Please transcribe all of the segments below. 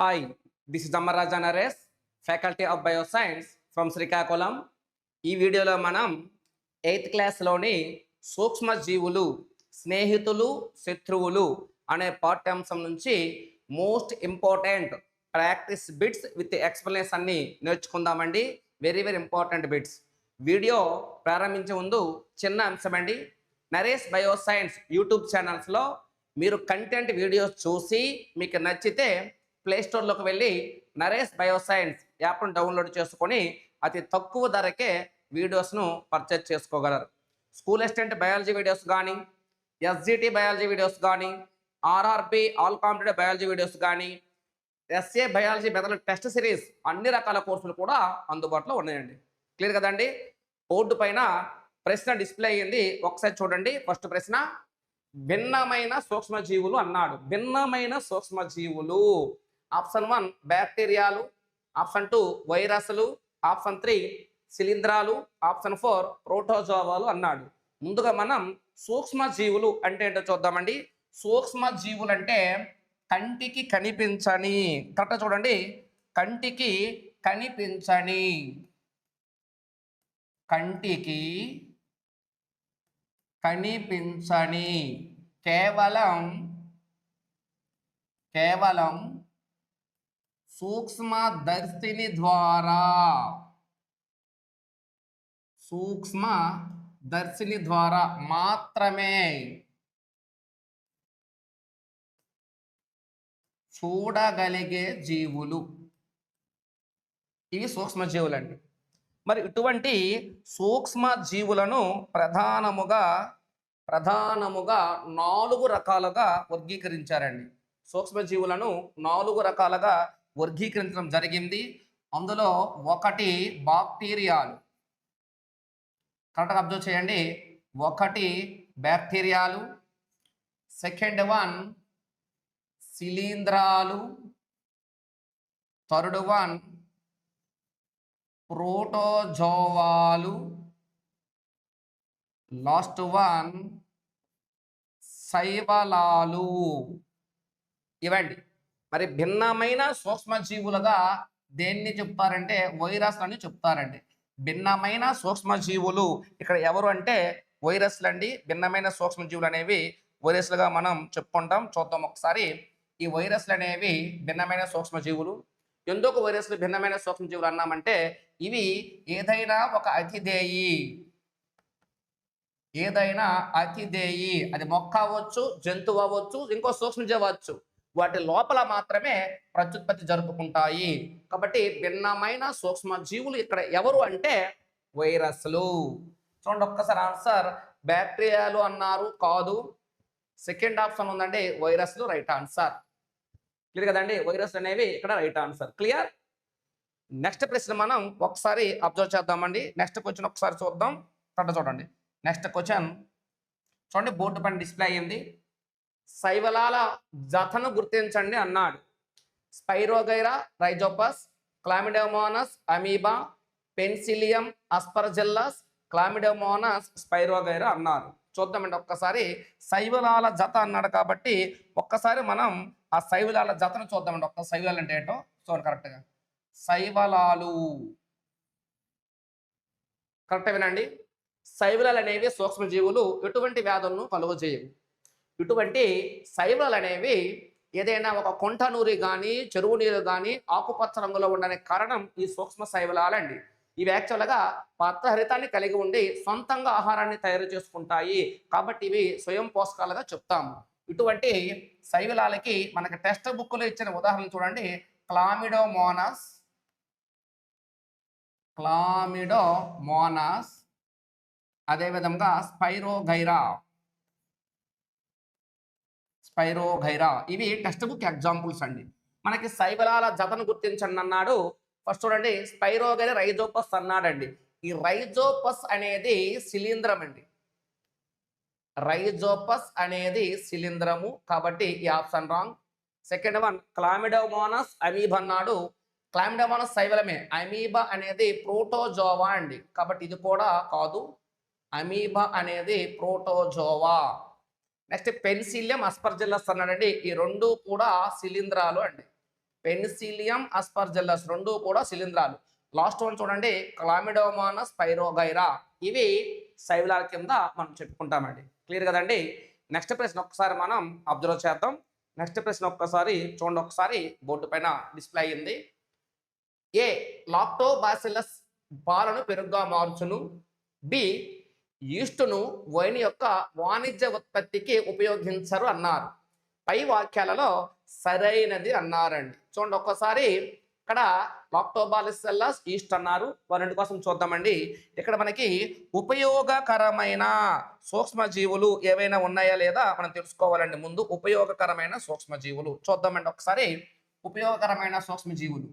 Hi this is Amarraja Naresh faculty of bioscience from Srikakulam ఈ వీడియోలో మనం eighth క్లాస్లోని సూక్ష్మ జీవులు స్నేహితులు శత్రువులు అనే పాఠ్యాంశం నుంచి most important practice bits with explanation అన్ని నేర్చుకుందామండి. Very very important bits video ప్రారంభించే ముందు చిన్న అంశం అండి. నరేష్ బయోసైన్స్ యూట్యూబ్ ఛానల్స్లో మీరు కంటెంట్ వీడియోస్ చూసి మీకు నచ్చితే ప్లే స్టోర్లోకి వెళ్ళి నరేష్ బయోసైన్స్ యాప్ను డౌన్లోడ్ చేసుకొని అతి తక్కువ ధరకే వీడియోస్ను పర్చేజ్ చేసుకోగలరు. స్కూల్ అసిస్టెంట్ బయాలజీ వీడియోస్ కానీ ఎస్జిటి బయాలజీ వీడియోస్ కానీ RRB all competitive biology videos కానీ SA biology method test series అన్ని రకాల కోర్సులు కూడా అందుబాటులో ఉన్నాయండి. క్లియర్ కదండి? బోర్డు పైన ప్రశ్న డిస్ప్లే అయ్యింది ఒకసారి చూడండి. ఫస్ట్ ప్రశ్న భిన్నమైన సూక్ష్మజీవులు అన్నాడు. భిన్నమైన సూక్ష్మజీవులు. ఆప్షన్ వన్ బ్యాక్టీరియాలు ఆప్షన్ టూ వైరస్లు ఆప్షన్ త్రీ శిలీంధ్రాలు ఆప్షన్ ఫోర్ ప్రోటోజోవాలు అన్నాడు. ముందుగా మనం సూక్ష్మజీవులు అంటే ఏంటో చూద్దామండి. సూక్ష్మజీవులు అంటే కంటికి కనిపించని కరెక్ట్ చూడండి. కంటికి కనిపించని కంటికి కనిపించని కేవలం కేవలం సూక్ష్మదర్శిని ద్వారా. సూక్ష్మ దర్శిని ద్వారా మాత్రమే. చూడగలిగే జీవులు. ఇవి సూక్ష్మ జీవులండి. మరి ఇటువంటి సూక్ష్మ జీవులను ప్రధానముగా ప్రధానముగా నాలుగు రకాలుగా వర్గీకరించారండి. సూక్ష్మ జీవులను నాలుగు రకాలుగా వర్గీకరించడం జరిగింది. అందులో ఒకటి బాక్టీరియాలు. కరెక్ట్గా అబ్జర్వ్ చేయండి. ఒకటి బ్యాక్టీరియాలు. సెకండ్ వన్ శిలీంధ్రాలు. థర్డ్ వన్ ప్రోటోజోవాలు. లాస్ట్ వన్ శైవలాలు ఇవండి మరి భిన్నమైన సూక్ష్మజీవులుగా దేన్ని చెప్తారంటే వైరస్ అని చెప్తారండి. భిన్నమైన సూక్ష్మజీవులు ఇక్కడ ఎవరు అంటే వైరస్లు అండి భిన్నమైన సూక్ష్మజీవులు అనేవి వైరస్లుగా మనం చెప్పుకుంటాం. చూద్దాం ఒకసారి. ఈ వైరస్లు అనేవి భిన్నమైన సూక్ష్మజీవులు. ఎందుకు వైరస్లు భిన్నమైన సూక్ష్మజీవులు అన్నామంటే ఇవి ఏదైనా ఒక అతిదేయి. ఏదైనా అతిదేయి. అది మొక్క అవ్వచ్చు జంతువు అవ్వచ్చు ఇంకో సూక్ష్మజీవి అవ్వచ్చు. వాటి లోపల మాత్రమే ప్రత్యుత్పత్తి జరుపుకుంటాయి. కాబట్టి భిన్నమైన సూక్ష్మ జీవులు ఇక్కడ ఎవరు అంటే వైరస్లు. చూడండి ఒక్కసారి ఆన్సర్. బ్యాక్టీరియాలు అన్నారు కాదు. సెకండ్ ఆప్షన్ ఉందండి వైరస్లు రైట్ ఆన్సర్. క్లియర్ కదండి? వైరస్ అనేవి ఇక్కడ రైట్ ఆన్సర్. క్లియర్? నెక్స్ట్ ప్రశ్న మనం ఒకసారి అబ్జర్వ్ చేద్దామండి. నెక్స్ట్ క్వశ్చన్ ఒకసారి చూద్దాం. తర్వాత చూడండి. Next question. చూడండి బోర్డు పైన డిస్ప్లే అయ్యింది. శైవలాల జతను గుర్తించండి అన్నాడు. Spirogyra Rhizopus Chlamydomonas amoeba Penicillium Aspergillus Chlamydomonas Spirogyra అన్నారు. చూద్దామండి ఒక్కసారి శైవలాల జత అన్నాడు కాబట్టి ఒక్కసారి మనం ఆ శైవలాల జతను చూద్దామండి. ఒక్క శైవలాలు అంటే ఏంటో చూడండి కరెక్ట్గా శైవలాలు కరెక్ట్ వినండి. శైవలాలు అనేవి సూక్ష్మజీవులు ఎటువంటి వ్యాధులను కలుగజేయవు. ఇటువంటి శైవలు అనేవి ఏదైనా ఒక కొంట నూరి కానీ చెరువు నీరు కానీ ఆకుపచ్చ రంగులో ఉండని కారణం ఈ సూక్ష్మ శైవలాలండి. ఇవి యాక్చువల్గా పత్రహరితాన్ని కలిగి ఉండి సొంతంగా ఆహారాన్ని తయారు చేసుకుంటాయి. కాబట్టి ఇవి స్వయం పోషకాలుగా చెప్తాము. ఇటువంటి శైవలాలకి మనకి టెక్స్ట్ బుక్లో ఇచ్చిన ఉదాహరణ చూడండి. క్లామిడోమోనస్ క్లామిడోమోనస్ అదేవిధంగా స్పైరోగైరా. స్పైరోగైరా ఇవి టెక్స్ట్ బుక్ ఎగ్జాంపుల్స్ అండి. మనకి శైవలాల జతను గుర్తించండి అన్నాడు. ఫస్ట్ చూడండి స్పైరోగైరా రైజోపస్ అన్నాడండి. ఈ రైజోపస్ అనేది శిలీంద్రం అండి. రైజోపస్ అనేది శిలీంద్రము కాబట్టి ఈ option wrong. Second one chlamydomonas amoeba అన్నాడు. క్లామిడోమోనస్ శైవలమే అమీబా అనేది ప్రోటోజోవా అండి. కాబట్టి ఇది కూడా కాదు. అమీబా అనేది ప్రోటోజోవా. నెక్స్ట్ పెన్సిలియం అస్పర్జిల్లస్ అన్నాడండి ఈ రెండు కూడా శిలీంధ్రాలు అండి. పెన్సిలియం అస్పర్జల్లస్ రెండు కూడా శిలీంధ్రాలు. లాస్ట్ వన్ చూడండి. క్లామిడోమానస్ పైరోగైరా. ఇవి శైలాల కింద మనం చెప్పుకుంటామండి. క్లియర్ కదండి? నెక్స్ట్ ప్రశ్న ఒక్కసారి మనం అబ్జర్వ్ చేద్దాం. నెక్స్ట్ ప్రశ్న ఒక్కసారి చూడండి. ఒకసారి బోర్డు పైన డిస్ప్లే అయింది ఏ లాక్టోబాసిలస్ పాలను పెరుగుగా మార్చును? బి ఈస్టును వైన్ యొక్క వాణిజ్య ఉత్పత్తికి ఉపయోగించరు అన్నారు. పై వాక్యాలలో సరైనది అన్నారండి. చూడండి ఒక్కసారి ఇక్కడ లాక్టోబాలిసెల్లస్ ఈస్ట్ అన్నారు. వారి కోసం చూద్దామండి. ఇక్కడ మనకి ఉపయోగకరమైన సూక్ష్మజీవులు ఏవైనా ఉన్నాయా లేదా మనం తెలుసుకోవాలండి. ముందు ఉపయోగకరమైన సూక్ష్మజీవులు చూద్దామండి ఒకసారి ఉపయోగకరమైన సూక్ష్మజీవులు.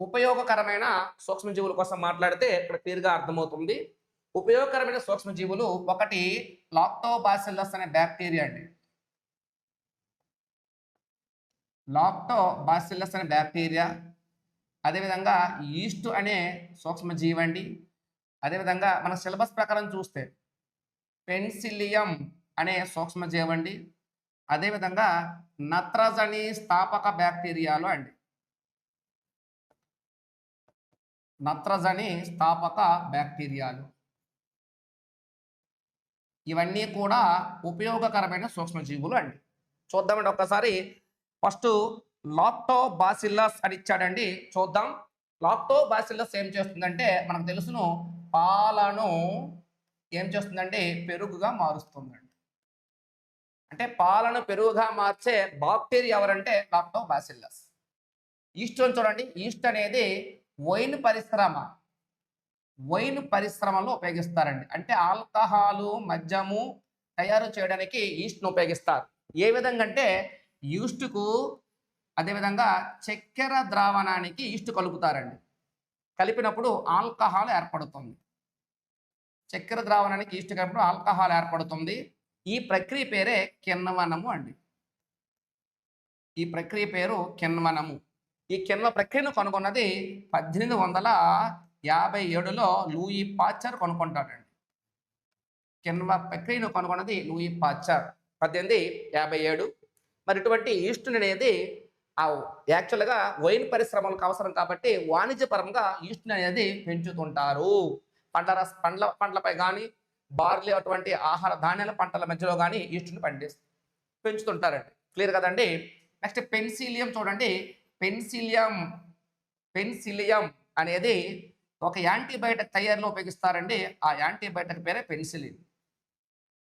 ఉపయోగకరమైన సూక్ష్మజీవుల కోసం మాట్లాడితే ఇక్కడ క్లియర్గా అర్థమవుతుంది. ఉపయోగకరమైన సూక్ష్మజీవులు ఒకటి లాక్టోబాసిల్లస్ అనే బ్యాక్టీరియా అండి. లాక్టోబాసిల్లస్ అనే బ్యాక్టీరియా అదేవిధంగా ఈస్ట్ అనే సూక్ష్మజీవి అండి అదేవిధంగా మన సిలబస్ ప్రకారం చూస్తే పెన్సిలియం అనే సూక్ష్మజీవి అండి అదేవిధంగా నత్రజని స్థాపక బ్యాక్టీరియాలు అండి. నత్రజని స్థాపక బ్యాక్టీరియాలు. ఇవన్నీ కూడా ఉపయోగకరమైన సూక్ష్మజీవులు అండి. చూద్దామండి ఒక్కసారి. ఫస్ట్ లాక్టోబాసిల్లస్ అని ఇచ్చాడండి. చూద్దాం. లాక్టోబాసిల్లస్ ఏం చేస్తుందంటే మనకు తెలుసును పాలను ఏం చేస్తుందంటే పెరుగుగా మారుస్తుందండి. అంటే పాలను పెరుగుగా మార్చే బాక్టీరియా ఎవరంటే లాక్టోబాసిల్లస్. ఈస్ట్ అని చూడండి. ఈస్ట్ అనేది వైన్ పరిశ్రమ. వైన్ పరిశ్రమలో ఉపయోగిస్తారండి. అంటే ఆల్కహాలు మద్యము తయారు చేయడానికి ఈస్ట్ను ఉపయోగిస్తారు. ఏ విధంగా అంటే ఈస్ట్కు అదేవిధంగా చక్కెర ద్రావణానికి ఈస్ట్ కలుపుతారండి. కలిపినప్పుడు ఆల్కహాల్ ఏర్పడుతుంది. చక్కెర ద్రావణానికి ఈస్ట్ కలిపినప్పుడు ఆల్కహాల్ ఏర్పడుతుంది. ఈ ప్రక్రియ పేరే కిన్నవనము అండి. ఈ ప్రక్రియ పేరు కిన్వనము ఈ కిన్వ ప్రక్రియను కనుగొన్నది పద్దెనిమిది వందల యాభై ఏడులో లూయి పాచర్ కొనుక్కుంటాడండి. కిన్వ ప్రక్రియను కనుగొన్నది లూయి పాచర్ పద్దెనిమిది యాభై ఏడు మరి ఇటువంటి ఈస్టున్ అనేది యాక్చువల్గా వైన్ పరిశ్రమలకు అవసరం కాబట్టి వాణిజ్యపరంగా ఈస్ట్ అనేది పెంచుతుంటారు. పండ్ల పండ్ల పండ్లపై కానీ బార్లీ అటువంటి ఆహార ధాన్యాల పంటల మధ్యలో కానీ ఈస్టుని పండిస్తారు పెంచుతుంటారండి. క్లియర్ కదండి? నెక్స్ట్ పెన్సిలియం చూడండి. పెన్సిలియం పెన్సిలియం అనేది ఒక యాంటీబయాటిక్ తయారీలో ఉపయోగిస్తారండి. ఆ యాంటీబయాటిక్ పేరే పెన్సిలిన్.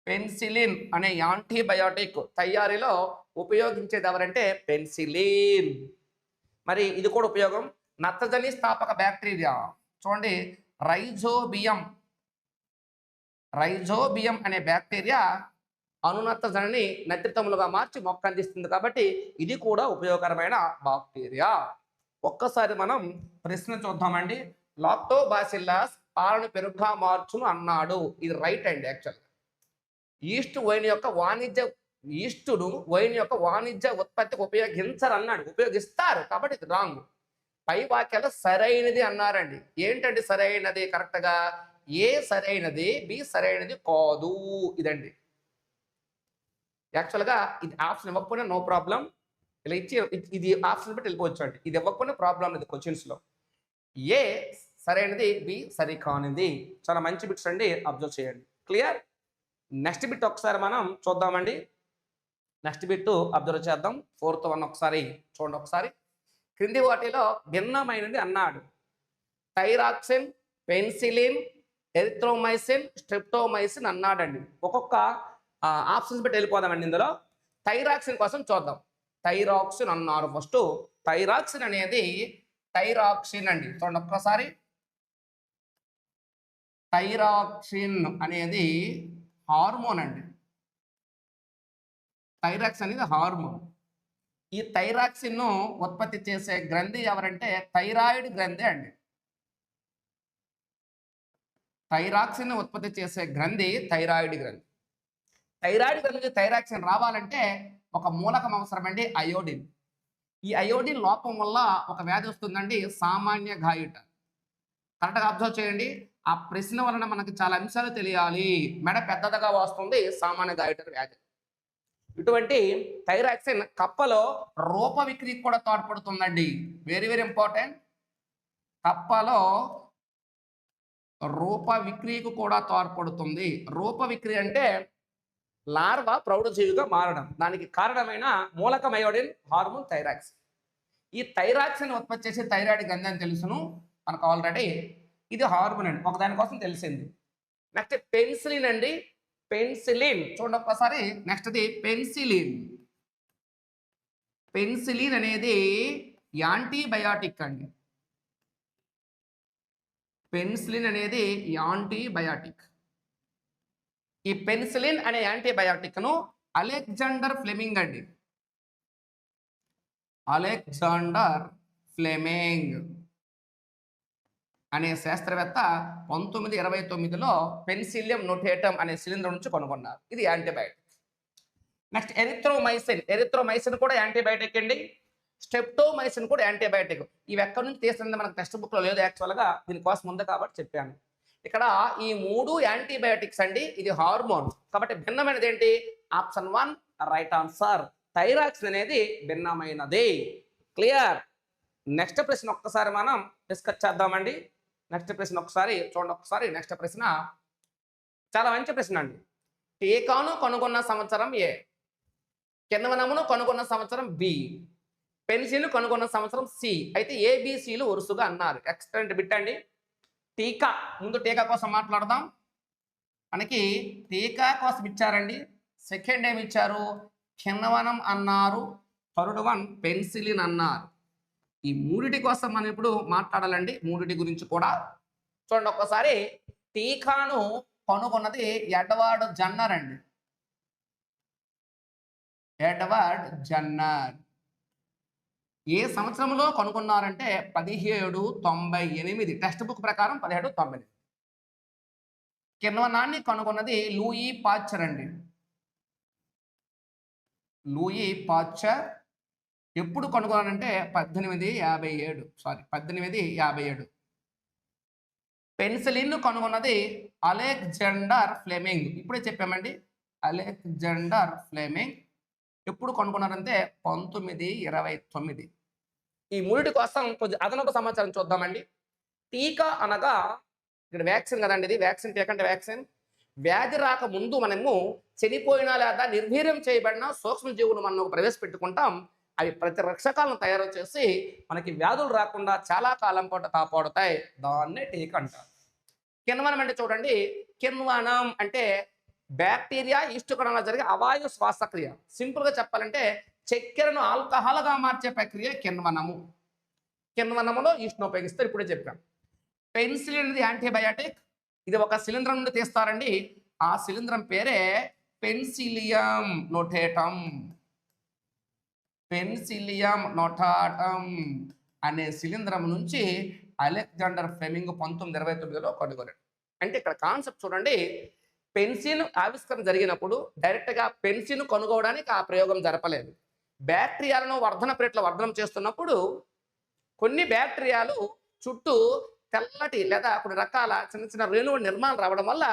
పెన్సిలిన్ అనే యాంటీబయాటిక్ తయారీలో ఉపయోగించేది ఎవరంటే పెన్సిలిన్. మరి ఇది కూడా ఉపయోగం? నత్రజని స్థాపక బ్యాక్టీరియా. చూడండి రైజోబియం. రైజోబియం అనే బ్యాక్టీరియా అనునత్రజనిని నత్రితములుగా మార్చి మొక్క అందిస్తుంది కాబట్టి ఇది కూడా ఉపయోగకరమైన బాక్టీరియా ఒక్కసారి మనం ప్రశ్న చూద్దామండి. లాక్టోబాసిల్లస్ పాలను పెరుగుగా మార్చును అన్నాడు. ఇది రైట్ అండ్ యాక్చువల్గా ఈస్ట్ వైన్ యొక్క వాణిజ్య ఈస్టును వైన్ యొక్క వాణిజ్య ఉత్పత్తికి ఉపయోగించరు అన్నాడు ఉపయోగిస్తారు కాబట్టి ఇది రాంగ్. పై వాక్యాలు సరైనది అన్నారండి. ఏంటండి సరైనది? కరెక్ట్గా ఏ సరైనది? బి సరైనది కాదు. ఇదండి. యాక్చువల్గా ఇది ఆప్షన్ ఇవ్వకపోయినా నో ప్రాబ్లం. ఇలా ఇచ్చి ఇది- ఆప్షన్ బట్టి వెళ్ళిపోవచ్చు అండి ఇది ఇవ్వకపోయినా ప్రాబ్లం ఇది క్వశ్చన్స్లో. ఏ సరైనది బి సరికానిది. చాలా మంచి బిట్స్ అండి అబ్జర్వ్ చేయండి. క్లియర్ నెక్స్ట్ బిట్ ఒకసారి మనం చూద్దామండి. నెక్స్ట్ బిట్ అబ్జర్వ్ చేద్దాం. ఫోర్త్ వన్ ఒకసారి చూడండి ఒకసారి. క్రింది వాటిలో భిన్నమైనది అన్నాడు. థైరాక్సిన్ పెన్సిలిన్ ఎరిథ్రోమైసిన్ స్ట్రిప్టోమైసిన్ అన్నాడండి. ఒక్కొక్క ఆప్షన్స్ బట్టి వెళ్ళిపోదామండి ఇందులో. థైరాక్సిన్ కోసం చూద్దాం. థైరాక్సిన్ అన్నారు ఫస్ట్ థైరాక్సిన్ అనేది థైరాక్సిన్ అండి. చూడండి ఒక్కసారి. థైరాక్సిన్ అనేది హార్మోన్ అండి. థైరాక్స్ అనేది హార్మోన్. ఈ థైరాక్సిన్ను ఉత్పత్తి చేసే గ్రంథి ఎవరంటే థైరాయిడ్ గ్రంథి అండి. థైరాక్సిన్ ఉత్పత్తి చేసే గ్రంథి థైరాయిడ్ గ్రంథి. థైరాయిడ్ గ్రంథి థైరాక్సిన్ రావాలంటే ఒక మూలకం అవసరమండి అయోడిన్. ఈ అయోడిన్ లోపం వల్ల ఒక వ్యాధి వస్తుందండి సామాన్య గాయట కరెక్ట్గా అబ్జర్వ్ చేయండి. ఆ ప్రశ్న వలన మనకి చాలా అంశాలు తెలియాలి. మెడ పెద్దదిగా వస్తుంది సామాన్య గాయటర్ వ్యాధి. ఇటువంటి థైరాక్సిన్ కప్పలో రూప విక్రికి కూడా తోడ్పడుతుందండి. వెరీ వెరీ ఇంపార్టెంట్ కప్పలో రూప విక్రియకు కూడా తోడ్పడుతుంది. రూప విక్రియ అంటే లార్వా ప్రౌఢజీవిగా మారడం. దానికి కారణమైన మూలక మయోడిన్ హార్మోన్ థైరాక్సిన్. ఈ థైరాక్సిన్ ఉత్పత్తి చేసే థైరాయిడ్ గంధం అని తెలుసును. మనకు ఆల్రెడీ ఇది హార్మోన్ అండి. ఒక దానికోసం తెలిసింది నెక్స్ట్ పెన్సిలిన్ అండి. పెన్సిలిన్. చూడండి ఒక్కసారి. నెక్స్ట్ది పెన్సిలిన్. పెన్సిలిన్ అనేది యాంటీబయాటిక్ అండి. పెన్సిలిన్ అనేది యాంటీబయాటిక్. ఈ పెన్సిలిన్ అనే యాంటీబయాటిక్ను అలెగ్జాండర్ ఫ్లెమింగ్ అండి. Alexander Fleming. అనే శాస్త్రవేత్త పంతొమ్మిది ఇరవై తొమ్మిదిలో పెన్సిలియం నోటేటం అనే సిలిండర్ నుంచి కనుగొన్నారు. ఇది యాంటీబయాటిక్. నెక్స్ట్ ఎరిథ్రోమైసిన్ ఎరిథ్రోమైసిన్ కూడా యాంటీబయాటిక్ అండి స్టెప్టోమైసిన్ కూడా యాంటీబయాటిక్. ఇవి ఎక్కడి నుంచి తీస్తుంది మనకు టెక్స్ట్ బుక్లో లేదు యాక్చువల్గా దీనికోసం ఉంది కాబట్టి చెప్పాను. ఇక్కడ ఈ మూడు యాంటీబయాటిక్స్ అండి. ఇది హార్మోన్. కాబట్టి భిన్నమైనది ఏంటి option one right answer. Thyroxine అనేది భిన్నమైనది. క్లియర్? నెక్స్ట్ ప్రశ్న ఒక్కసారి మనం డిస్కస్ చేద్దామండి. నెక్స్ట్ ప్రశ్న ఒకసారి చూడండి ఒకసారి నెక్స్ట్ ప్రశ్న. చాలా మంచి ప్రశ్న అండి. టీకాను కనుగొన్న సంవత్సరం ఏ? కిందవనమును కనుగొన్న సంవత్సరం బి. పెన్సిల్ కనుగొన్న సంవత్సరం సి. అయితే ఏబిసిలు వరుసగా అన్నారు. ఎక్స్టెంట్ బిట్ అండి టీకా ముందు టీకా కోసం మాట్లాడదాం. మనకి టీకా కోసం ఇచ్చారండి. సెకండ్ ఏమి ఇచ్చారు? కిన్నవనం అన్నారు. థర్డ్ వన్ పెన్సిలిన్ అన్నారు. ఈ మూడిటి కోసం మనం ఇప్పుడు మాట్లాడాలండి? మూడిటి గురించి కూడా. చూడండి ఒక్కసారి టీకాను కనుగొన్నది ఎడ్వర్డ్ జన్నర్ అండి. ఎడ్వర్డ్ జన్నర్. ఏ సంవత్సరంలో కనుగొన్నారంటే పదిహేడు తొంభై ఎనిమిది. టెక్స్ట్ బుక్ ప్రకారం పదిహేడు తొంభై ఎనిమిది. కిణ్వనాన్ని కనుగొన్నది లూయి పాచర్ అండి. లూయి పాచర్ ఎప్పుడు కొనుగోలనంటే పద్దెనిమిది యాభై ఏడు. సారీ పద్దెనిమిది యాభై ఏడు. పెన్సిలిన్ కనుగొన్నది అలెగ్జాండర్ ఫ్లెమింగ్. ఇప్పుడే చెప్పామండి అలెగ్జాండర్ ఫ్లెమింగ్. ఎప్పుడు కనుగొన్నారంటే పంతొమ్మిది ఇరవై తొమ్మిది. ఈ మూడిటి కోసం కొంచెం అదనపు సమాచారం చూద్దామండి. టీకా అనగా ఇక్కడ వ్యాక్సిన్ కదండి ఇది వ్యాక్సిన్ టీకా అంటే వ్యాక్సిన్. వ్యాధి రాక ముందు మనము చనిపోయినా లేదా నిర్వీర్యం చేయబడిన సూక్ష్మజీవులు మనం ప్రవేశపెట్టుకుంటాం. అవి ప్రతి రక్షకాలను తయారు చేసి మనకి వ్యాధులు రాకుండా చాలా కాలం పాటు కాపాడుతాయి. దాన్నే టీకా అంటారు. కిన్వనం అంటే చూడండి కిన్వనం అంటే బ్యాక్టీరియా కణంలో జరిగే అవాయు శ్వాసక్రియ సింపుల్గా చెప్పాలంటే చక్కెరను ఆల్కహాల్గా మార్చే ప్రక్రియ కిన్వనము కిన్వనములో ఈస్ట్ను ఉపయోగిస్తారు ఇప్పుడే చెప్పాం. పెన్సిలిన్ అనేది యాంటీబయాటిక్. ఇది ఒక సిలిండర్ నుండి తీస్తారండి. ఆ సిలిండరం పేరే పెన్సిలియం నోటేటం. పెన్సిలియం నొటాటం అనే శిలీంధ్రం నుంచి అలెగ్జాండర్ ఫ్లెమింగ్ పంతొమ్మిది ఇరవై తొమ్మిదిలో కనుగొన్నాడు అంటే ఇక్కడ కాన్సెప్ట్ చూడండి. పెన్సిన్ ఆవిష్కరణ జరిగినప్పుడు డైరెక్ట్గా పెన్సిన్ కనుగోవడానికి ఆ ప్రయోగం జరపలేదు. బ్యాక్టీరియాలను వర్ధన ప్రేట్లో వర్ధనం చేస్తున్నప్పుడు కొన్ని బ్యాక్టీరియాలు చుట్టూ తెల్లటి లేదా కొన్ని రకాల చిన్న చిన్న రేణువుల నిర్మాణం రావడం వల్ల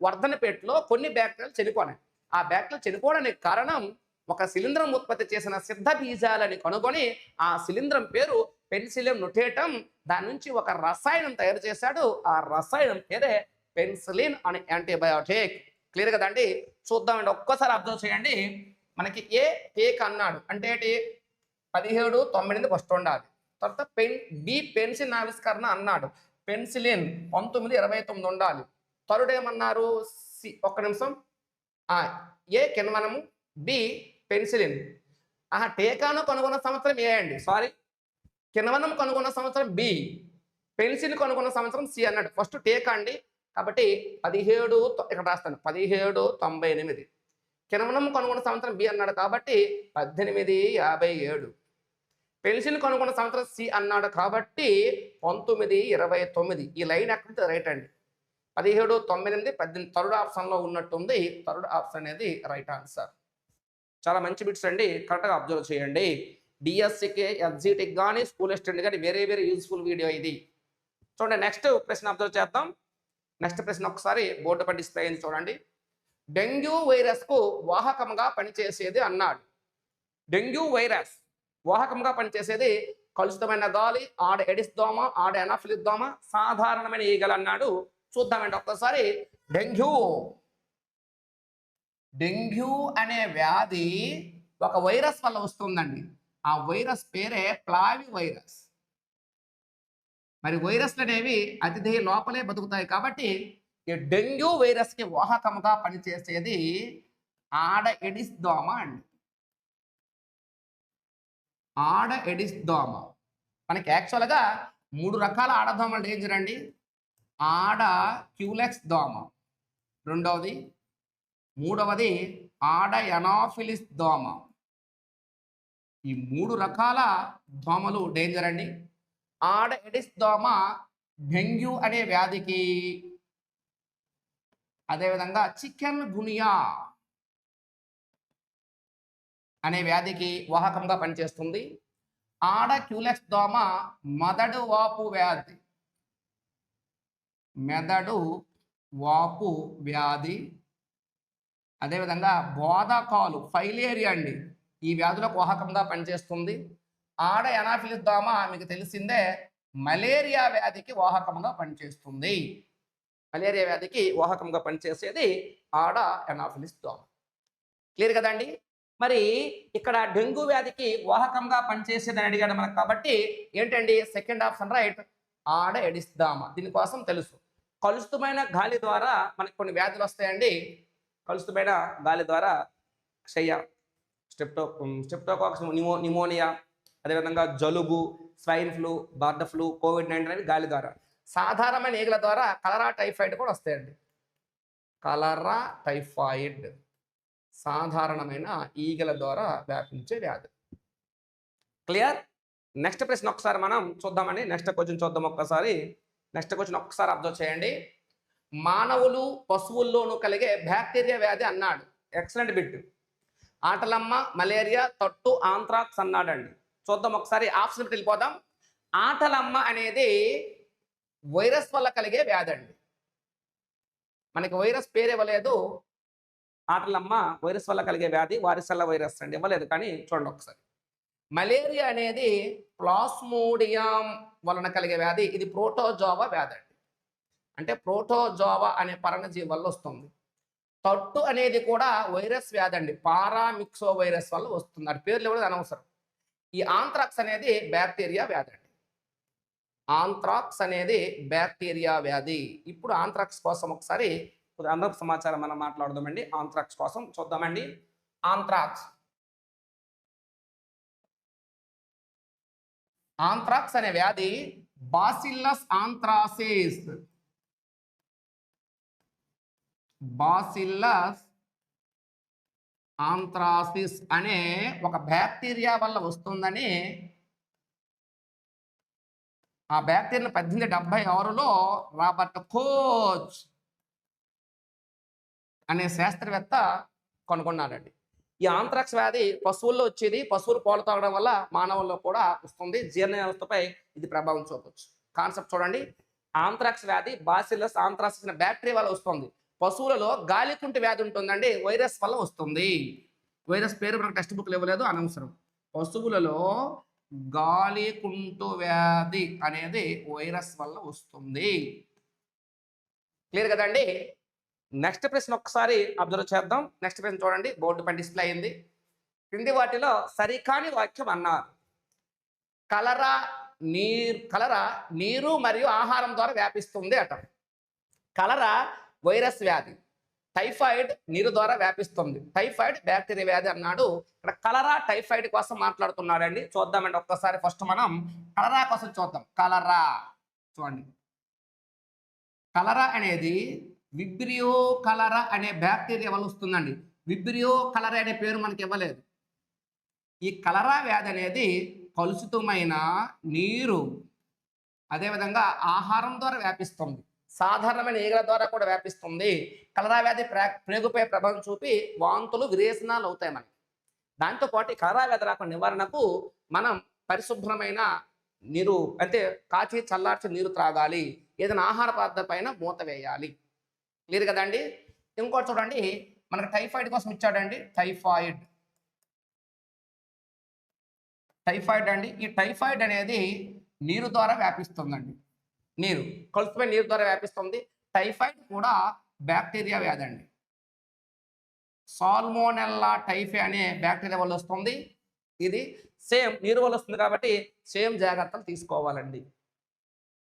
వర్ధన పేటలో కొన్ని బ్యాక్టీరియాలు చనిపోయినాయి ఆ బ్యాక్టీరియాలు చనిపోవడానికి కారణం ఒక శిలీంద్రం ఉత్పత్తి చేసిన సిద్ధ బీజాలని కనుగొని ఆ శిలీంధ్రం పేరు పెన్సిలియం నుటేటం. దాని నుంచి ఒక రసాయనం తయారు చేశాడు. ఆ రసాయనం పేరే పెన్సిలిన్ అనే యాంటీబయాటిక్. క్లియర్ కదండి చూద్దామండి. ఒక్కసారి అబ్జర్వ్ చేయండి. మనకి ఏ టేక్ అన్నాడు అంటే ఏంటి? పదిహేడు తొమ్మిది ఫస్ట్ ఉండాలి. తర్వాత పెన్ బి పెన్సిల్ ఆవిష్కరణ అన్నాడు. పెన్సిలిన్ పంతొమ్మిది ఇరవై తొమ్మిది ఉండాలి. థర్డ్ ఏమన్నారు? సి ఒక్క నిమిషం. ఆ, ఏ కిన్వనము బి పెన్సిలిన్. ఆహా టీకాను కనుగొన్న సంవత్సరం ఏ అండి? సారీ కిణవనం కనుగొన్న సంవత్సరం బి పెన్సిల్ కనుగొన్న సంవత్సరం సి అన్నాడు ఫస్ట్ టీకా అండి. కాబట్టి పదిహేడు ఇక్కడ రాస్తాను. పదిహేడు తొంభై ఎనిమిది. కిణవనం కనుగొన్న సంవత్సరం బి అన్నాడు కాబట్టి పద్దెనిమిది యాభై ఏడు. పెన్సిల్ కనుగొన్న సంవత్సరం సి అన్నాడు కాబట్టి పంతొమ్మిది ఇరవై తొమ్మిది. ఈ లైన్ ఎక్కడ రైట్ అండి. పదిహేడు తొమ్మిది పద్దెనిమిది థర్డ్ ఆప్షన్లో ఉన్నట్టుంది. థర్డ్ ఆప్షన్ అనేది రైట్ ఆన్సర్. చాలా మంచి బిట్స్ అండి. కరెక్ట్గా అబ్జర్వ్ చేయండి. డిఎస్సికి ఎస్జిటికి కానీ స్కూల్ స్టూడెంట్ కానీ వేరే వేరే యూజ్ఫుల్ వీడియో ఇది. చూడండి నెక్స్ట్ ప్రశ్న అబ్జర్వ్ చేద్దాం. నెక్స్ట్ ప్రశ్న ఒకసారి బోర్డు పై డిస్ప్లే అయింది చూడండి. డెంగ్యూ వైరస్కు వాహకంగా పనిచేసేది అన్నాడు. డెంగ్యూ వైరస్ వాహకంగా పనిచేసేది కలుషితమైన గాలి ఆడ ఎడిస్ దోమ ఆడ ఎనాఫిలిస్ దోమ సాధారణమైన ఈగలు అన్నాడు. చూద్దామండి ఒక్కసారి. డెంగ్యూ డెంగ్యూ అనే వ్యాధి ఒక వైరస్ వల్ల వస్తుందండి. ఆ వైరస్ పేరే ప్లావి వైరస్ మరి వైరస్లు అనేవి అతిథి లోపలే బతుకుతాయి కాబట్టి ఈ డెంగ్యూ వైరస్కి వాహకముగా పనిచేసేది ఆడ ఎడిస్ దోమ అండి. ఆడ ఎడిస్ దోమ మనకి యాక్చువల్గా మూడు రకాల ఆడదోమలు డేంజర్ అండి. ఆడ క్యూలెక్స్ దోమ. రెండవది మూడవది ఆడ ఎనాఫిలిస్ దోమ. ఈ మూడు రకాల దోమలు డేంజర్ అండి. ఆడ ఎడిస్ దోమ డెంగ్యూ అనే వ్యాధికి. అదేవిధంగా చికెన్ గునియా అనే వ్యాధికి వాహకంగా పనిచేస్తుంది. ఆడ క్యూలెక్స్ దోమ మెదడు వాపు వ్యాధి. మెదడు వాపు వ్యాధి. అదేవిధంగా బోధకాలు ఫైలేరియా అండి. ఈ వ్యాధులకు వాహకంగా పనిచేస్తుంది. ఆడ ఎనాఫిలిస్ దోమ మీకు తెలిసిందే మలేరియా వ్యాధికి వాహకంగా పనిచేస్తుంది. మలేరియా వ్యాధికి వాహకంగా పనిచేసేది ఆడ ఎనాఫిలిస్ దోమ క్లియర్ కదండి? మరి ఇక్కడ డెంగ్యూ వ్యాధికి వాహకంగా పనిచేసేదని అడిగాడు మనకు కాబట్టి ఏంటండి? సెకండ్ ఆప్షన్ రైట్ ఆడ ఎడిస్తామ దీనికోసం తెలుసు. కలుషితమైన గాలి ద్వారా మనకు కొన్ని వ్యాధులు వస్తాయండి. కలుస్తమైన గాలి ద్వారా క్షయ స్టెప్టో స్టెప్టోకాక్స్ నిమో నిమోనియా అదేవిధంగా జలుబు swine flu bird flu COVID nineteen అనేవి గాలి ద్వారా. సాధారణమైన ఈగల ద్వారా కలరా టైఫాయిడ్ కూడా వస్తాయండి. కలరా టైఫాయిడ్ సాధారణమైన ఈగల ద్వారా వ్యాపించే వ్యాధి. క్లియర్? నెక్స్ట్ ప్రశ్న ఒకసారి మనం చూద్దామండి. నెక్స్ట్ క్వశ్చన్ చూద్దాం ఒక్కసారి. నెక్స్ట్ క్వశ్చన్ ఒక్కసారి అబ్జర్వ్ చేయండి. మానవులు పశువుల్లోనూ కలిగే బ్యాక్టీరియా వ్యాధి అన్నాడు. ఎక్సలెంట్ బిట్ ఆటలమ్మ మలేరియా తట్టు ఆంథ్రాక్స్ అన్నాడండి. చూద్దాం ఒకసారి ఆప్షన్ వెళ్ళిపోదాం. ఆటలమ్మ అనేది వైరస్ వల్ల కలిగే వ్యాధి అండి మనకి వైరస్ పేరు ఇవ్వలేదు. ఆటలమ్మ వైరస్ వల్ల కలిగే వ్యాధి వారిసల్ల వైరస్ అండి. ఇవ్వలేదు కానీ చూడండి ఒకసారి. మలేరియా అనేది ప్లాస్మోడియం వలన కలిగే వ్యాధి. ఇది ప్రోటోజోవా వ్యాధి అండి అంటే ప్రోటోజోవా అనే పరణజీవి వల్ల వస్తుంది. తట్టు అనేది కూడా వైరస్ వ్యాధి అండి. పారామిక్సో వైరస్ వల్ల వస్తుంది. అది పేర్లు కూడా అనవసరం. ఈ ఆంథ్రాక్స్ అనేది బ్యాక్టీరియా వ్యాధి అండి. ఆంథ్రాక్స్ అనేది బ్యాక్టీరియా వ్యాధి. ఇప్పుడు ఆంథ్రాక్స్ కోసం ఒకసారి అందరూ సమాచారం మనం మాట్లాడదామండి. ఆంథ్రాక్స్ కోసం చూద్దామండి. ఆంథ్రాక్స్ ఆంథ్రాక్స్ అనే వ్యాధి బాసిల్లస్ ఆంథ్రాసిస్ బాసిల్లస్ ఆంథ్రాసిస్ అనే ఒక బ్యాక్టీరియా వల్ల వస్తుందని ఆ బ్యాక్టీరియా పద్దెనిమిది డెబ్బై ఆరులో రాబర్ట్ కోచ్ అనే శాస్త్రవేత్త కనుగొన్నాడండి. ఈ ఆంథ్రాక్స్ వ్యాధి పశువుల్లో వచ్చేది పశువులు పాలు తాగడం వల్ల మానవుల్లో కూడా వస్తుంది. జీర్ణ వ్యవస్థపై ఇది ప్రభావం చూపవచ్చు కాన్సెప్ట్ చూడండి. ఆంథ్రాక్స్ వ్యాధి బాసిల్లస్ ఆంథ్రాసిస్ అనే బ్యాక్టీరియా వల్ల వస్తుంది. పశువులలో గాలికుంటి వ్యాధి ఉంటుందండి వైరస్ వల్ల వస్తుంది. వైరస్ పేరు మనకు టెక్స్ట్ బుక్లు ఇవ్వలేదు అనవసరం. పశువులలో గాలికుంటు వ్యాధి అనేది వైరస్ వల్ల వస్తుంది. క్లియర్ కదండి? నెక్స్ట్ ప్రశ్న ఒకసారి అబ్జర్వ్ చేద్దాం. నెక్స్ట్ ప్రశ్న చూడండి బోర్డు పైన డిస్ప్లే అయింది. క్రింది వాటిలో సరికాని వాక్యం అన్నారు. కలరా నీరు కలరా నీరు మరియు ఆహారం ద్వారా వ్యాపిస్తుంది అట. కలరా వైరస్ వ్యాధి. టైఫాయిడ్ నీరు ద్వారా వ్యాపిస్తుంది. టైఫాయిడ్ బ్యాక్టీరియా వ్యాధి అన్నాడు. ఇక్కడ కలరా టైఫాయిడ్ కోసం మాట్లాడుతున్నాడండి చూద్దామండి ఒక్కసారి ఫస్ట్ మనం కలరా కోసం చూద్దాం. కలరా. చూడండి. కలరా అనేది విబ్రియో కలరా అనే బ్యాక్టీరియా వల్ల వస్తుందండి. విబ్రియో కలరా అనే పేరు మనకి ఇవ్వలేదు. ఈ కలరా వ్యాధి అనేది కలుషితమైన నీరు అదేవిధంగా ఆహారం ద్వారా వ్యాపిస్తుంది. సాధారణమైన ఈగల ద్వారా కూడా వ్యాపిస్తుంది. కలరా వ్యాధి ప్రేగుపై ప్రభావం చూపి వాంతులు విరేచనాలు అవుతాయి మనకి. దాంతోపాటు ఈ కలరా వ్యాధి రాకుండా నివారణకు మనం పరిశుభ్రమైన నీరు అంటే కాచి చల్లార్చి నీరు త్రాగాలి. ఏదైనా ఆహార పదార్థం పైన మూత వేయాలి. క్లియర్ కదండి ఇంకోటి చూడండి. మనకు టైఫాయిడ్ కోసం ఇచ్చాడండి. టైఫాయిడ్. టైఫాయిడ్ అండి. ఈ టైఫాయిడ్ అనేది నీరు ద్వారా వ్యాపిస్తుందండి. నీరు కలుపుపై నీరు ద్వారా వ్యాపిస్తుంది. టైఫాయిడ్ కూడా బ్యాక్టీరియా వ్యాధి అండి. సాల్మోనెల్లా టైఫే అనే బ్యాక్టీరియా వల్ల వస్తుంది. ఇది సేమ్ నీరు వల్ల వస్తుంది కాబట్టి సేమ్ జాగ్రత్తలు తీసుకోవాలండి.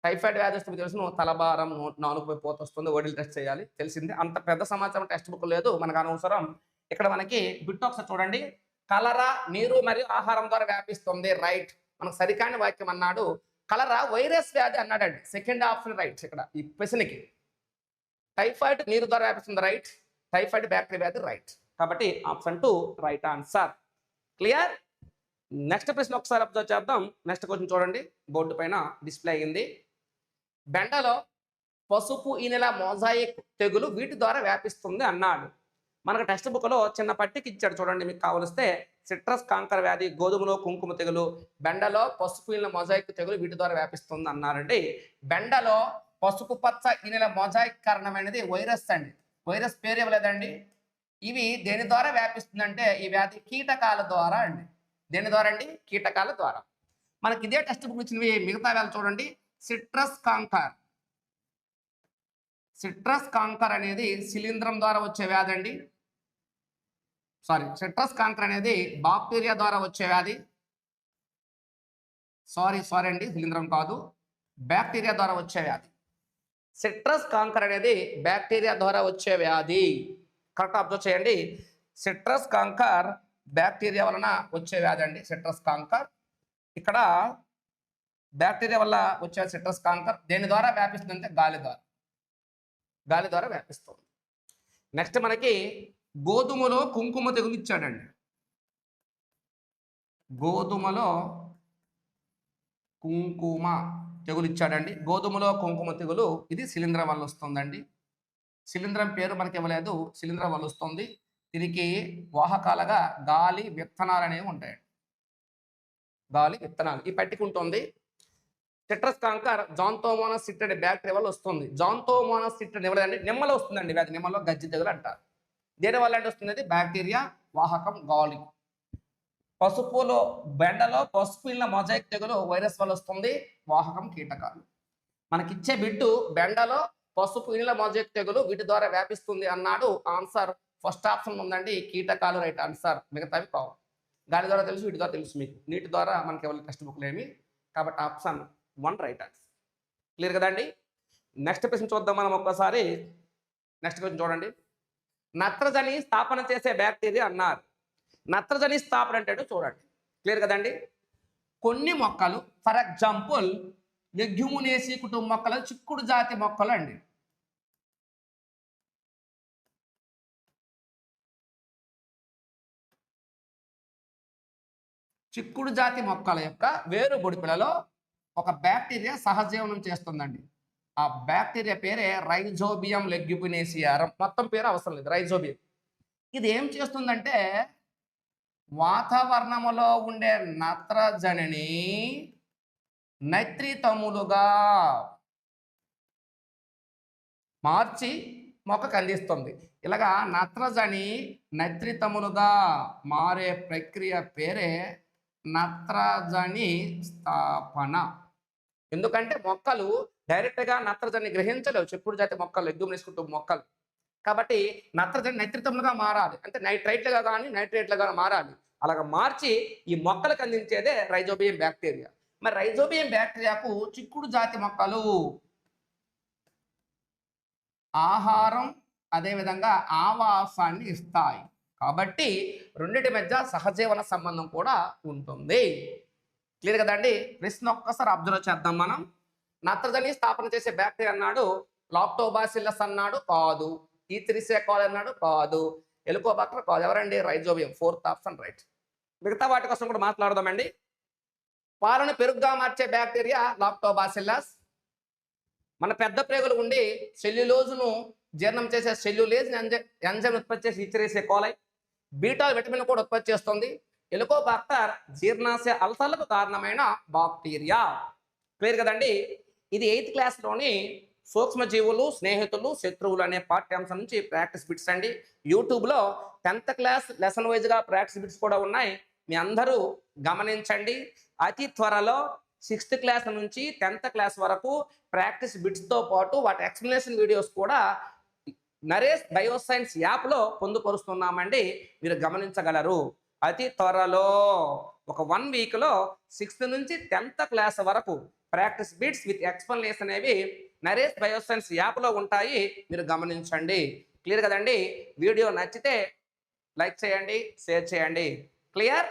టైఫాయిడ్ వ్యాధి వస్తుంది తెలుసు తలభారం నాలుగుపై పోత వస్తుంది ఓడిల్ టెస్ట్ చేయాలి తెలిసింది. అంత పెద్ద సమాచారం టెక్స్ట్ బుక్ లేదు మనకు అనవసరం. ఇక్కడ మనకి బిట్ ఒకసారి చూడండి. కలరా నీరు మరియు ఆహారం ద్వారా వ్యాపిస్తుంది రైట్. మనకు సరికాని వాక్యం అన్నాడు కలరా వైరస్ వ్యాధి అన్నాడండి. సెకండ్ ఆప్షన్ రైట్ ఇక్కడ ఈ ప్రశ్నకి టైఫాయిడ్ నీరు ద్వారా వ్యాపిస్తుంది రైట్. టైఫాయిడ్ బ్యాక్టీరియా వ్యాధి రైట్. కాబట్టి option two right answer. Clear? Next ప్రశ్న ఒకసారి అబ్జర్వ్ చేద్దాం. నెక్స్ట్ క్వశ్చన్ చూడండి. బోర్డు పైన డిస్ప్లే అయింది బెండలో పసుపు ఈ నెల మోజాయిక్ తెగులు వీటి ద్వారా వ్యాపిస్తుంది అన్నాడు. మనకు టెక్స్ట్ బుక్లో చిన్న పట్టికి ఇచ్చాడు చూడండి. మీకు కావలిస్తే సిట్రస్ కాంకర వ్యాధి గోధుమలో కుంకుమ తెగులు బెండలో పసుపు ఈనెల మొజాయిక్ తెగులు వీటి ద్వారా వ్యాపిస్తుంది అన్నారండి. బెండలో పసుపు పచ్చ ఈ మొజాయిక్ కారణమైనది వైరస్ అండి. వైరస్ పేరు ఇవ్వలేదండి. ఇవి దేని ద్వారా వ్యాపిస్తుందంటే ఈ వ్యాధి కీటకాల ద్వారా అండి. దేని ద్వారా అండి? కీటకాల ద్వారా. మనకి ఇదే టెక్స్ట్ బుక్ ఇచ్చినవి మిగతా వేళ చూడండి. Citrus canker. సిట్రస్ కాంకర్ అనేది శిలీంధ్రం ద్వారా వచ్చే వ్యాధి అండి. సారీ సిట్రస్ కాంకర్ అనేది బాక్టీరియా ద్వారా వచ్చే వ్యాధి. సారీ సారీ అండి శిలీంధ్రం కాదు. బ్యాక్టీరియా ద్వారా వచ్చే వ్యాధి. సిట్రస్ కాంకర్ అనేది బ్యాక్టీరియా ద్వారా వచ్చే వ్యాధి. కరెక్ట్ అబ్జర్వ్ చేయండి. సిట్రస్ కాంకర్ బ్యాక్టీరియా వలన వచ్చే వ్యాధి అండి. సిట్రస్ కాంకర్ ఇక్కడ బ్యాక్టీరియా వల్ల వచ్చే సిట్రస్ కాంకర్ దేని ద్వారా వ్యాపిస్తుందంటే గాలి ద్వారా. గాలి ద్వారా వ్యాపిస్తుంది. నెక్స్ట్ మనకి గోధుమలో కుంకుమ తెగులు ఇచ్చాడండి గోధుమలో కుంకుమ తెగులు ఇచ్చాడండి గోధుమలో కుంకుమ తెగులు ఇది శిలీంధ్రం వల్ల వస్తుందండి. శిలీంధ్రం పేరు మనకి ఇవ్వలేదు. శిలీంధ్రం వల్ల వస్తుంది. దీనికి వాహకాలుగా గాలి విత్తనాలు అనేవి ఉంటాయండి. గాలి విత్తనాలు. ఈ పట్టుకుంటుంది సిట్రస్ కాంకర్ జాంతోమోనస్ సిట్ బ్యాక్టీరియా వల్ల వస్తుంది. జాంతోమోనస్ సిట్ ఇవ్వలేదండి నిమ్మలో వస్తుందండి వ్యాధి. నిమ్మలో గజ్జి తెగులు అంటారు. దేని వల్ల అంటే వస్తుంది? బ్యాక్టీరియా వాహకం గాలి. పసుపులో బెండలో పసుపు ఇళ్ళ మొజాయిక్ తెగులు వైరస్ వల్ల వస్తుంది. వాహకం కీటకాలు. మనకిచ్చే బిడ్డు బెండలో పసుపు ఇళ్ళ మొజాయిక్ తెగులు వీటి ద్వారా వ్యాపిస్తుంది అన్నాడు ఆన్సర్. ఫస్ట్ ఆప్షన్ ఉందండి కీటకాలు రైట్ ఆన్సర్. మిగతావి కావు. గాలి ద్వారా తెలుసు వీటి ద్వారా తెలుసు మీకు. నీటి ద్వారా మనకి ఎవరి టెక్స్ట్ బుక్లు ఏమి? కాబట్టి option one right answer. Clear కదండి? నెక్స్ట్ ప్రశ్న చూద్దాం మనం ఒక్కసారి. నెక్స్ట్ క్వశ్చన్ చూడండి. నత్రజని స్థాపన చేసే బ్యాక్టీరియా అన్నారు. నత్రజని స్థాపన అంటే చూడండి. క్లియర్ కదండి? కొన్ని మొక్కలు ఫర్ ఎగ్జాంపుల్ లెగ్యుమునేసి కుటుంబ మొక్కలు చిక్కుడు జాతి మొక్కలు అండి. చిక్కుడు జాతి మొక్కల యొక్క వేరు బొడిపిలలో ఒక బ్యాక్టీరియా సహజీవనం చేస్తుందండి. ఆ బ్యాక్టీరియా పేరే రైజోబియం లెగ్యుపినేసియారం. మొత్తం పేరు అవసరం లేదు రైజోబియం. ఇది ఏం చేస్తుందంటే వాతావరణములో ఉండే నత్రజనిని నైత్రితములుగా మార్చి మొక్కకు అందిస్తుంది. ఇలాగా నత్రజని నత్రితములుగా మారే ప్రక్రియ పేరే నత్రజని స్థాపన. ఎందుకంటే మొక్కలు డైరెక్ట్గా నత్రజని గ్రహించలేవు. చెప్పుడు జాతి మొక్కలు ఎగ్గుమనేసుకుంటూ మొక్కలు. కాబట్టి నత్రజని నైత్రితములుగా మారాలి. అంటే నైట్రైట్లుగా కానీ నైట్రేట్లుగా మారాలి. అలాగ మార్చి ఈ మొక్కలకు అందించేదే రైజోబియం బ్యాక్టీరియా. మరి రైజోబియం బ్యాక్టీరియాకు చిక్కుడు జాతి మొక్కలు ఆహారం అదేవిధంగా ఆవాసాన్ని ఇస్తాయి. కాబట్టి రెండింటి మధ్య సహజీవన సంబంధం కూడా ఉంటుంది. క్లియర్ కదండి? ప్రశ్న ఒక్కసారి అబ్జర్వ్ చేద్దాం మనం. నత్రజని స్థాపన చేసే బ్యాక్టీరియా అన్నాడు లాక్టోబాసిల్లస్ అన్నాడు కాదు. ఈ త్రిసేకాల్ అన్నాడు కాదు. ఎలుకోబాక్టర్ కాదు. ఎవరండి? రైజోబియం. ఫోర్త్ ఆప్షన్ రైట్ మిగతా వాటి కోసం కూడా మాట్లాడదామండి. పాలను పెరుగుగా మార్చే బ్యాక్టీరియా లాక్టోబాసిల్లస్. మన పెద్ద ప్రేగులు ఉండి సెల్యులోజును జీర్ణం చేసే సెల్యులేజ్ ఎంజైమ్ ఉత్పత్తి చేసి ఇచ్చిరేసే కోలై. బీటా విటమిన్ కూడా ఉత్పత్తి చేస్తుంది. ఎలుకోబాక్టర్ జీర్ణాశయ అల్సర్లకు కారణమైన బాక్టీరియా. క్లియర్ కదండి? ఇది ఎయిత్ క్లాస్లోని సూక్ష్మజీవులు స్నేహితులు శత్రువులు అనే పాఠ్యాంశం నుంచి ప్రాక్టీస్ బిట్స్ అండి. యూట్యూబ్లో టెన్త్ క్లాస్ లెసన్ వైజ్గా ప్రాక్టీస్ బిట్స్ కూడా ఉన్నాయి. మీ అందరూ గమనించండి. అతి త్వరలో సిక్స్త్ క్లాస్ నుంచి టెన్త్ క్లాస్ వరకు ప్రాక్టీస్ బిట్స్తో పాటు వాటి ఎక్స్ప్లెనేషన్ వీడియోస్ కూడా నరేష్ బయోసైన్స్ యాప్లో పొందుపరుస్తున్నామండి. మీరు గమనించగలరు. అతి త్వరలో ఒక వన్ వీక్లో సిక్స్త్ నుంచి టెన్త్ క్లాస్ వరకు ప్రాక్టీస్ బిట్స్ విత్ ఎక్స్ప్లెనేషన్ అనేవి నరేష్ బయోసైన్స్ యాప్లో ఉంటాయి. మీరు గమనించండి. క్లియర్ కదండి? వీడియో నచ్చితే లైక్ చేయండి షేర్ చేయండి. క్లియర్?